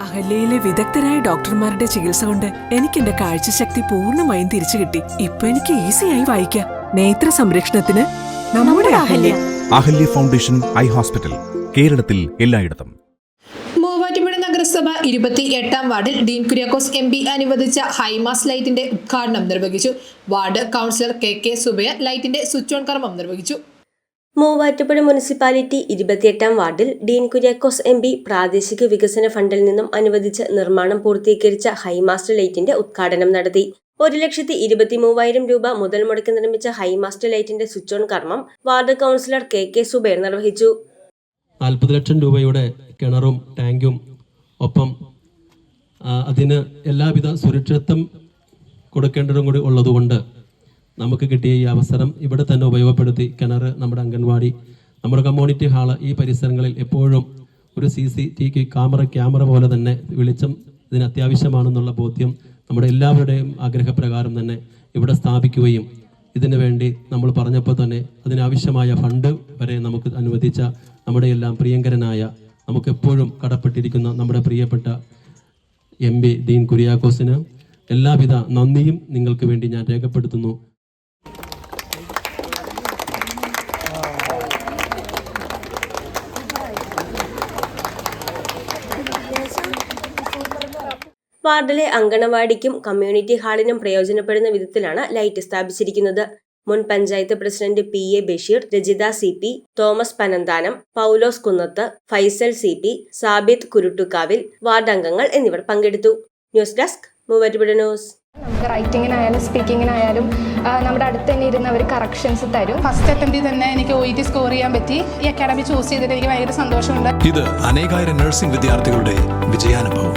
അഹല്യയിലെ വിദഗ്ധരായ ഡോക്ടർമാരുടെ ചികിത്സ കൊണ്ട് എനിക്ക് എന്റെ കാഴ്ചശക്തി പൂർണമായും തിരിച്ചു കിട്ടി. ഇപ്പൊ എനിക്ക് ഈസിയായി വായിക്കാം. നേത്ര സംരക്ഷണത്തിന് നമ്മുടെ Ahalya. Ahalya. Foundation eye hospital കേരളത്തിൽ എല്ലായിടത്തും. മൂവാറ്റുപുഴ നഗരസഭ ഇരുപത്തി എട്ടാം വാർഡിൽ ഡീൻ കുര്യാക്കോസ് എം പി അനുവദിച്ച ഹൈമാസ് ലൈറ്റിന്റെ ഉദ്ഘാടനം നിർവഹിച്ചു. വാർഡ് കൗൺസിലർ കെ കെ സുബയ ലൈറ്റിന്റെ സ്വിച്ച് ഓൺ കർമ്മം നിർവഹിച്ചു. മൂവാറ്റുപുഴ മുനിസിപ്പാലിറ്റി ഇരുപത്തിയെട്ടാം വാർഡിൽ ഡീൻ കുര്യാക്കോസ് എം പി പ്രാദേശിക വികസന ഫണ്ടിൽ നിന്നും അനുവദിച്ച് നിർമ്മാണം പൂർത്തീകരിച്ച ഹൈമാസ്റ്റർ ലൈറ്റിന്റെ ഉദ്ഘാടനം നടത്തി. ഒരു ലക്ഷത്തി ഇരുപത്തി മൂവായിരം രൂപ മുതൽ മുടക്കി നിർമ്മിച്ച ഹൈമാസ്റ്റർ ലൈറ്റിന്റെ സ്വിച്ച് ഓൺ കർമ്മം ward councillor K K Subair നിർവഹിച്ചു. നാൽപ്പത് ലക്ഷം രൂപയുടെ കിണറും ടാങ്കും ഒപ്പം അതിന് എല്ലാവിധ സുരക്ഷിതത്വം കൊടുക്കേണ്ടതും കൂടി ഉള്ളതുകൊണ്ട് നമുക്ക് കിട്ടിയ ഈ അവസരം ഇവിടെ തന്നെ ഉപയോഗപ്പെടുത്തി കിണർ നമ്മുടെ അംഗൻവാടി നമ്മുടെ കമ്മ്യൂണിറ്റി ഹാൾ ഈ പരിസരങ്ങളിൽ എപ്പോഴും ഒരു C C T camera camera പോലെ തന്നെ വെളിച്ചം ഇതിന് അത്യാവശ്യമാണെന്നുള്ള ബോധ്യം നമ്മുടെ എല്ലാവരുടെയും ആഗ്രഹപ്രകാരം തന്നെ ഇവിടെ സ്ഥാപിക്കുകയും ഇതിനു വേണ്ടി നമ്മൾ പറഞ്ഞപ്പോൾ തന്നെ അതിനാവശ്യമായ ഫണ്ട് വരെ നമുക്ക് അനുവദിച്ച നമ്മുടെ എല്ലാം പ്രിയങ്കരനായ നമുക്കെപ്പോഴും കടപ്പെട്ടിരിക്കുന്ന നമ്മുടെ പ്രിയപ്പെട്ട എം പി ഡീൻ കുര്യാക്കോസിന് എല്ലാവിധ നന്ദിയും നിങ്ങൾക്ക് വേണ്ടി ഞാൻ രേഖപ്പെടുത്തുന്നു. വാർഡിലെ അങ്കണവാടിക്കും കമ്മ്യൂണിറ്റി ഹാളിനും പ്രയോജനപ്പെടുന്ന വിധത്തിലാണ് ലൈറ്റ് സ്ഥാപിച്ചിരിക്കുന്നത്. മുൻ panchayat president P A Basheer Rajitha C P Thomas Panamthanam Paulose Kunnath Faisal C P Sabith Kuruttukavil ward അംഗങ്ങൾ എന്നിവർ പങ്കെടുത്തു. News desk Muvattupuzha news. നമുക്ക് റൈറ്റിങ്ങിനായാലും സ്പീക്കിങ്ങിനായാലും നമ്മുടെ അടുത്ത് തന്നെ ഇരുന്ന് അവർ കറക്ഷൻസ് തരും. ഫസ്റ്റ് അറ്റംപ്റ്റിൽ തന്നെ എനിക്ക് ഒ ഇ ടി സ്കോർ ചെയ്യാൻ പറ്റി. ഈ അക്കാഡമി ചൂസ് ചെയ്തിട്ട് എനിക്ക് ഭയങ്കര സന്തോഷമുണ്ട്. ഇത് അനേകായിരം നഴ്സിംഗ് വിദ്യാർത്ഥികളുടെ വിജയാനുഭവം.